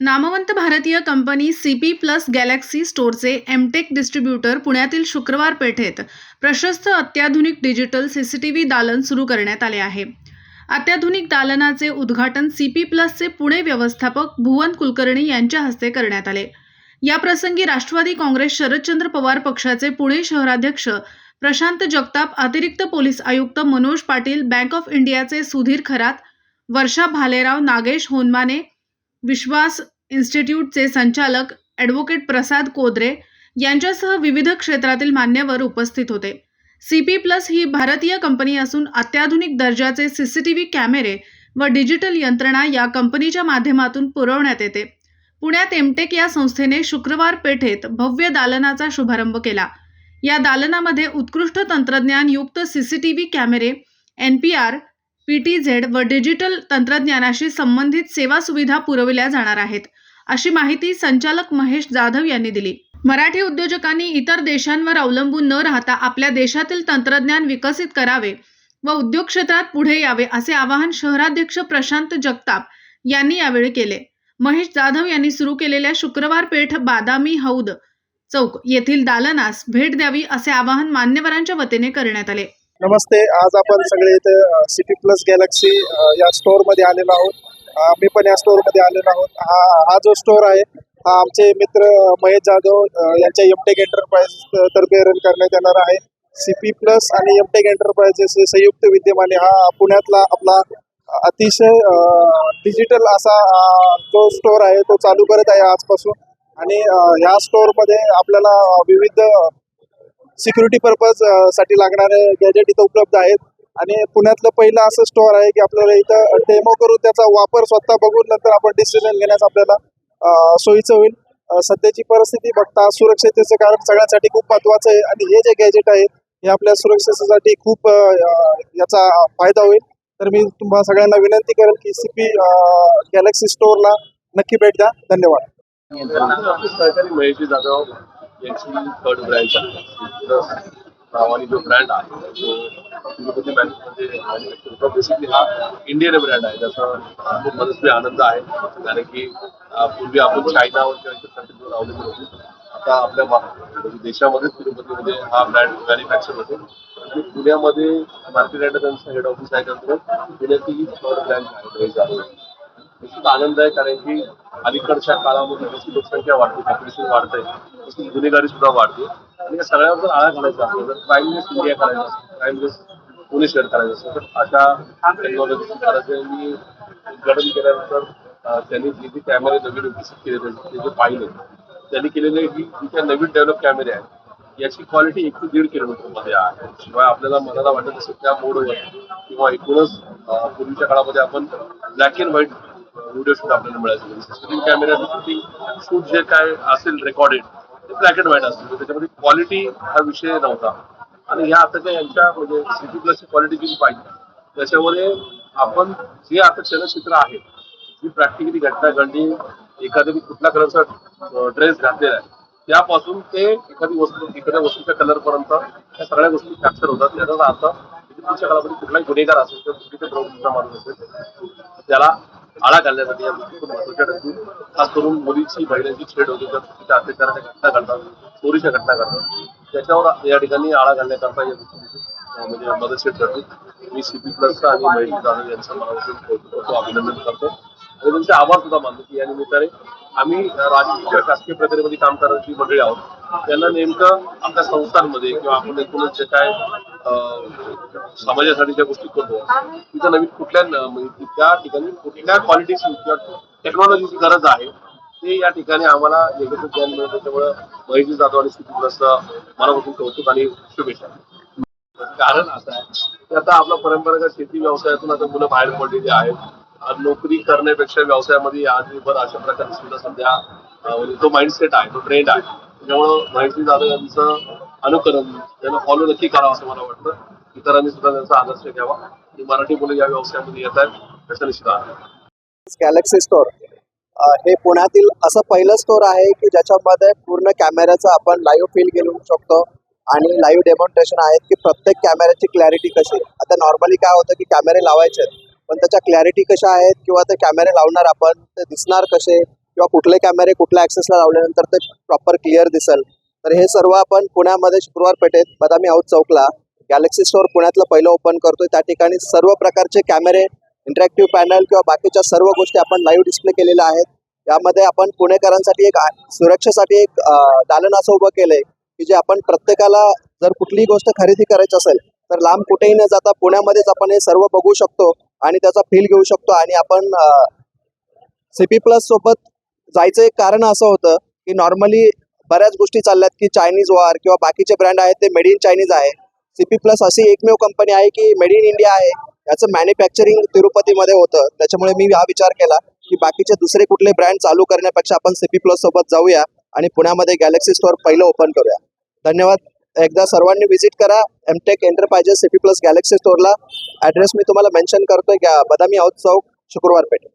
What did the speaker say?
नामवंत भारतीय कंपनी सी पी प्लस गॅलेक्सी स्टोरचे एमटेक डिस्ट्रीब्युटर पुण्यातील शुक्रवार पेठेत प्रशस्त अत्याधुनिक डिजिटल सीसीटीव्ही दालन सुरू करण्यात आले आहे. अत्याधुनिक दालनाचे उद्घाटन सी पी प्लसचे पुणे व्यवस्थापक भुवन कुलकर्णी यांच्या हस्ते करण्यात आले. याप्रसंगी राष्ट्रवादी काँग्रेस शरदचंद्र पवार पक्षाचे पुणे शहराध्यक्ष प्रशांत जगताप अतिरिक्त पोलीस आयुक्त मनोज पाटील बँक ऑफ इंडियाचे सुधीर खरात वर्षा भालेराव नागेश होनमाने विश्वास इन्स्टिट्यूटचे संचालक ॲडव्होकेट प्रसाद कोद्रे यांच्यासह विविध क्षेत्रातील मान्यवर उपस्थित होते. सी पी प्लस ही भारतीय कंपनी असून अत्याधुनिक दर्जाचे सी सी टी व्ही कॅमेरे व डिजिटल यंत्रणा या कंपनीच्या माध्यमातून पुरवण्यात येते. पुण्यात एमटेक या संस्थेने शुक्रवार पेठेत भव्य दालनाचा शुभारंभ केला. या दालनामध्ये उत्कृष्ट तंत्रज्ञान युक्त सी सी टी व्ही कॅमेरे N P R P T Z व डिजिटल तंत्रज्ञानाशी संबंधित सेवा सुविधा पुरविल्या जाणार आहेत अशी माहिती संचालक महेश जाधव यांनी दिली. मराठी उद्योजकांनी इतर देशांवर अवलंबून न राहता आपल्या देशातील तंत्रज्ञान विकसित करावे व उद्योग क्षेत्रात पुढे यावे असे आवाहन शहराध्यक्ष प्रशांत जगताप यांनी यावेळी केले. महेश जाधव यांनी सुरू केलेल्या शुक्रवार पेठ बादामी हौद चौक येथील दालनास भेट द्यावी असे आवाहन मान्यवरांच्या वतीने करण्यात आले. नमस्ते आज आपण सगळे इथे सिटी प्लस गॅलेक्सी या स्टोरमध्ये आलेलो आहोत. मी पण या स्टोरमध्ये आलेलो आहोत. हा हा जो स्टोअर आहे हा आमचे मित्र महेश जाधव यांच्या एमटेक एंटरप्राइज तर्फे रन करण्यात येणार आहे. सीपी प्लस आणि एमटेक एंटरप्राइजेस संयुक्त विद्यमाने हा पुण्यातला आपला अतिशय डिजिटल असा जो स्टोअर आहे तो चालू करत आहे आजपासून. आणि ह्या स्टोअरमध्ये आपल्याला विविध सिक्युरिटी पर्पजसाठी लागणारे गॅजेट इथं उपलब्ध आहेत. आणि पुण्यातलं पहिलं असं स्टोअर आहे की आपल्याला इथं डेमो करून त्याचा वापर स्वतः बघून नंतर आपण डिसिजन घेण्यास आपल्याला सोयीचं होईल. सध्याची परिस्थिती बघता सुरक्षतेचं कारण सगळ्यांसाठी खूप महत्त्वाचं आहे. आणि हे जे गॅजेट आहेत हे आपल्या सुरक्षेसाठी खूप याचा फायदा होईल. तर मी तुम्हाला सगळ्यांना विनंती करेल की सी पी गॅलेक्सी स्टोअरला नक्की भेट द्या. धन्यवाद. जाधव. थर्ड ब्रँच आहे जो ब्रँड आहे तिरुपती मॅन्युफॅक्चर हा इंडियन ब्रँड आहे त्याचा खूप मनस्वी आनंद आहे कारण की पूर्वी आपण चायनावर किंवा इतर कंट्रीजवर अवलंबून होतो आता आपल्या देशामध्येच तिरुपतीमध्ये हा ब्रँड मॅन्युफॅक्चर होतो पुण्यामध्ये मार्केट अँड त्यांचं हेड ऑफ़िस आहे त्यानंतर पुण्याची ही थर्ड ब्रँच आहे निश्चित आनंद आहे कारण की अलीकडच्या काळामध्ये जशी लोकसंख्या वाढते पॉप्युलेशन वाढते तशी गुन्हेगारी सुद्धा वाढते. आणि या सगळ्यावर आळा घालायचा असतो जर क्राईमलेस इंडिया करायचं असेल क्राईमलेस पुणे शहर करायचं असतं तर अशा टेक्नॉलॉजी उद्घाटन केल्यानंतर त्यांनी जे जे कॅमेरे नवीन विकसित केले ते जे पाहिले त्यांनी केलेले ही जी काही नवीन डेव्हलप कॅमेरे आहेत याची क्वालिटी एक ते दीड किलोमीटरमध्ये आहे. शिवाय आपल्याला मनाला वाटत असेल त्या मोडवर किंवा एकूणच पूर्वीच्या काळामध्ये आपण black and white video shoot आपल्याला मिळायचं सीसीटीव्ही कॅमेरा शूट जे काय असेल रेकॉर्डेड ते ब्लॅक अँड व्हाईट असतील त्याच्यामध्ये क्वालिटी हा विषय नव्हता. आणि ह्या आताच्या यांच्या म्हणजे सिटी प्लसची क्वालिटी जी पाहिजे? त्याच्यामध्ये आपण जे आता चलचित्र आहे जी प्रॅक्टिकली घटना घडली एखाद्या कुठल्या कलरचा ड्रेस घातलेला आहे त्यापासून ते एखादी वस्तू एखाद्या वस्तूच्या कलर पर्यंत त्या सगळ्या गोष्टी कॅप्चर होतात. याचा अर्थ तुमच्या काळामध्ये कुठलाही गुन्हेगार असेल किंवा चुकीच्या माणूस असेल त्याला आळा घालण्यासाठी या गोष्टी खूप महत्त्वाच्या ठरतील खास करून मुलीची महिलांची छेड होते. तर तिच्या अत्याचाराच्या घटना घडतात. चोरीच्या घटना घडतात. त्याच्यावर या ठिकाणी आळा घालण्याकरता या गोष्टी म्हणजे मदतशीर ठरतील मी सीपी प्लसचा आणि महेश जाधव यांचं मला अभिनंदन करतो. आणि तुमचे आभार सुद्धा मानतो की या निमित्ताने आम्ही राजकीय शासकीय प्रक्रियेमध्ये काम करण्याची मंडळी आहोत. त्याला नेमकं आपल्या संस्थांमध्ये किंवा आपण एकूणच जे काय समाजासाठी ज्या गोष्टी करतो तिथं नवीन कुठल्या म्हणजे त्या ठिकाणी कुठल्या क्वालिटीची किंवा टेक्नॉलॉजीची गरज आहे ते या ठिकाणी आम्हाला एकत्र ज्ञान मिळतं. त्याच्यामुळे महेश जाधव आणि स्थितीग्रस्त मनापासून कौतुक आणि शुभेच्छा. कारण असं आहे की आता आपला परंपरागत शेती व्यवसायातून आता मुलं बाहेर पडलेली आहेत. नोकरी करण्यापेक्षा व्यवसायामध्ये आजभर अशा प्रकारे सुद्धा सध्या म्हणजे जो तो माइंडसेट आहे तो ट्रेंड आहे त्याच्यामुळं माहिती जाधव यांचं अनुकरण त्यांना फॉलो नक्की करावं असं मला वाटतं. इतरांनी सुद्धा त्यांचा आदर्श घ्यावा. मराठी मुलं या व्यवसायामध्ये येत आहेत त्याचा निश्चित आहे गॅलेक्सी स्टोअर हे पुण्यातील असं पहिलं स्टोर आहे की ज्याच्यामध्ये पूर्ण कॅमेऱ्याचं आपण लाईव्ह फील घेऊ शकतो. आणि लाईव्ह डेमॉन्स्ट्रेशन आहेत की प्रत्येक कॅमेऱ्याची क्लॅरिटी कशी. आता नॉर्मली काय होतं की कॅमेरे लावायचे पण त्याच्या क्लॅरिटी कशा आहेत किंवा ते कॅमेरे लावणार आपण ते दिसणार कसे किंवा कुठले कॅमेरे कुठल्या ऍक्सेसला लावल्यानंतर ते प्रॉपर क्लिअर दिसेल. तर हे सर्व आपण पुण्यामध्ये शुक्रवार पेठेत बदामी हाऊस चौकला गॅलेक्सी स्टोअर पुण्यातलं पहिलं ओपन करतोय. त्या ठिकाणी सर्व प्रकारचे कॅमेरे इंटरॅक्टिव्ह पॅनल किंवा बाकीच्या सर्व गोष्टी आपण लाईव्ह डिस्प्ले केलेल्या आहेत. यामध्ये आपण पुणेकरांसाठी एक सुरक्षेसाठी एक दालन असं उभं केलंय की जे आपण प्रत्येकाला जर कुठलीही गोष्ट खरेदी करायची असेल तर लांब कुठेही न जाता पुण्यामध्येच आपण हे सर्व बघू शकतो आणि त्याचा फील घेऊ शकतो आणि आपण सीपी प्लस सोबत जायचं एक कारण असं होतं की नॉर्मली बऱ्याच गोष्टी चालल्यात की चायनीज वार किंवा बाकीचे ब्रँड आहेत ते मेड इन चायनीज आहे. सीपी प्लस अशी एकमेव कंपनी आहे की मेड इन इंडिया आहे. याचं मॅन्युफॅक्चरिंग तिरुपतीमध्ये होतं. त्याच्यामुळे मी हा विचार केला की बाकीचे दुसरे कुठले ब्रँड चालू करण्यापेक्षा आपण सीपी प्लस सोबत जाऊया आणि पुण्यामध्ये गॅलेक्सी स्टोअर पहिलं ओपन करूया. धन्यवाद. एकदा सर्वांनी व्हिजिट करा. Mtech enterprises CP plus Galaxy स्टोअरला address मी तुम्हाला मेन्शन करतोय. बदामी हाऊस चौक शुक्रवार पेठ